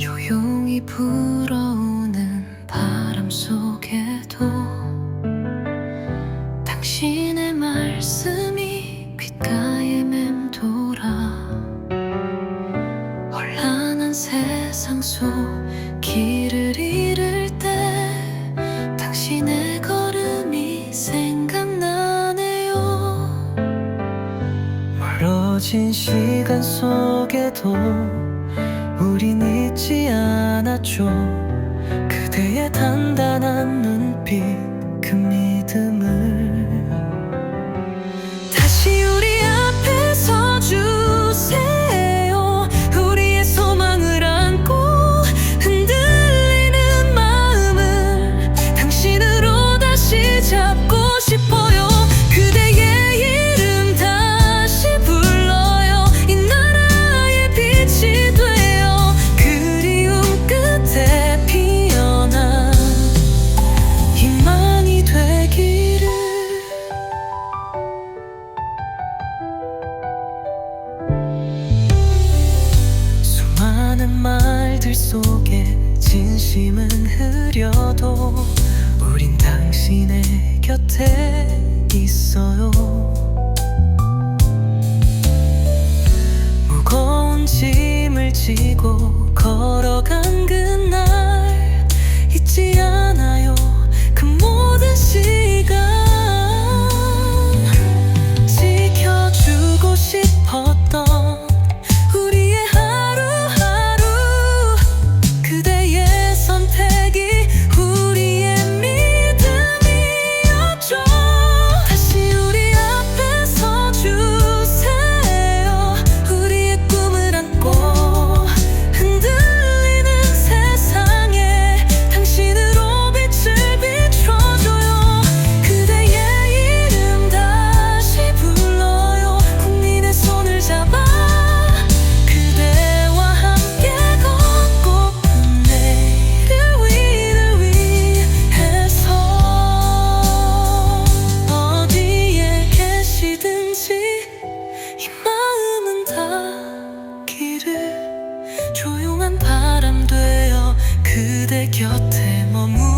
조용히 불어오는 바람 속에도 당신의 말씀이 귓가에 맴돌아 혼란한 세상 속 길을 잃을 때 당신의 걸음이 생각나네요. 멀어진 시간 속에도 就 수많은 말들 속에 진심은 흐려도 우린 당신의 곁에 있어요. 무거운 짐을 지고 걸어 곁에 머무